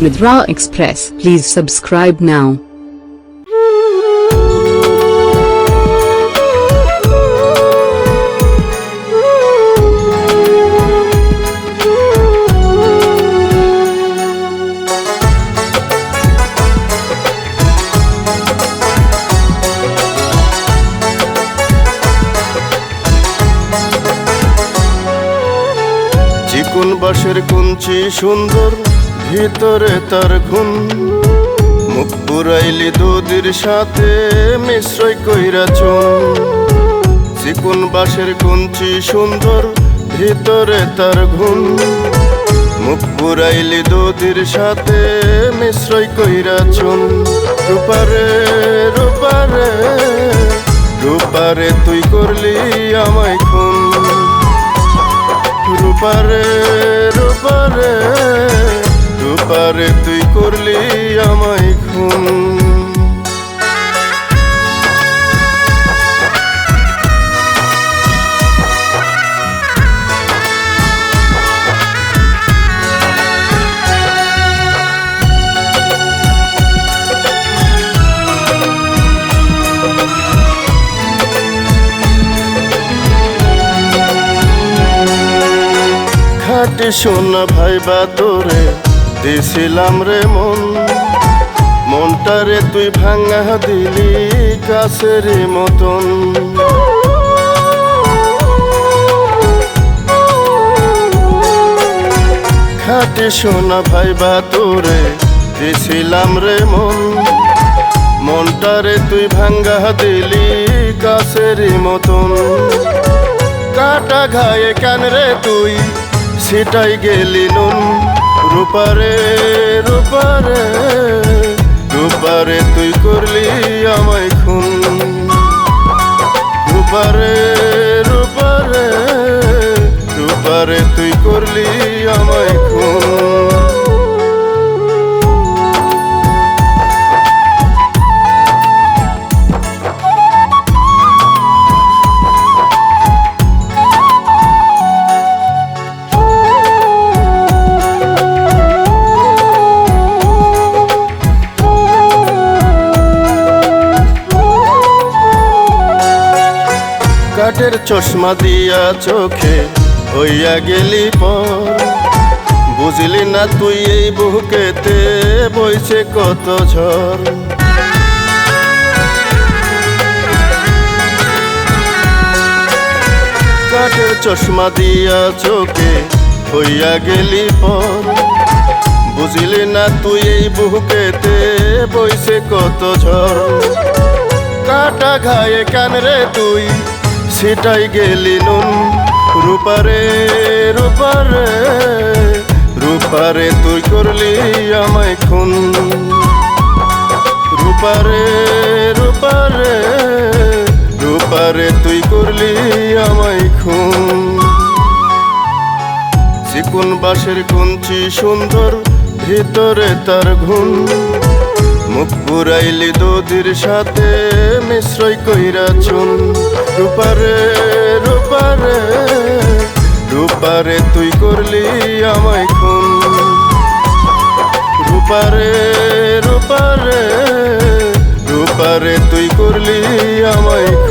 with Raw Express. Please subscribe now. চিকুন বাঁশের কুঞ্চি সুন্দর ভিতরে তার ঘুম। মুখ পুরাইলি দুধের সাথে, মিশ্রই কইরা চুন চিকুন বাঁশের কুঞ্চি সুন্দর, ভিতরে তার ঘুম। মুখ পুরাইলি দুধের সাথে, মিশ্রই কইরা চুন রূপারে রূপারে রূপারে তুই করলি আমায় খুন। রূপারে রূপারে রূপারে তুই করলি আমায় খুন। খাটে সোনা ভাই বা তোরে দিছিলাম রে মন। মনটারে তুই ভাঙা দিলি কাছের মতন। খাটে সোনা ভাই বা তোরে দিছিলাম রে মন। মনটারে তুই ভাঙ্গা দিলি কাছের মতন। কাটা ঘায়ে কেন রে তুই? সেটাই গেলি নুন। রূপারে রূপারে রূপারে তুই করলি আমায় খুন। রূপারে রূপারে রূপারে তুই করলি কাঠের চশমা দিয়া চোখে হইয়া গেলি পর। বুঝলি না তুই এই বুকেতে বইছে কত ঝড়। কাঠের চশমা দিয়া চোখে হইয়া গেলি পর। বুঝলি না তুই এই বুকেতে বইছে কত ঝড়। কাটা ঘায়ে কান রে তুই? সেটাই গেলি নুন। রূপারে রূপারে রূপারে তুই করলি আমায় খুন। রূপারে রূপারে রূপারে তুই করলি আমায় খুন। চিকুন বাঁশের কুঞ্চি সুন্দর, ভিতরে তার ঘুম মুখ পুরাইলি দুধের সাথে, মিশ্রই কইরা চুন। রূপারে রূপারে রূপারে তুই করলি আমায় খুন। রূপারে রূপারে রূপারে তুই করলি আমায়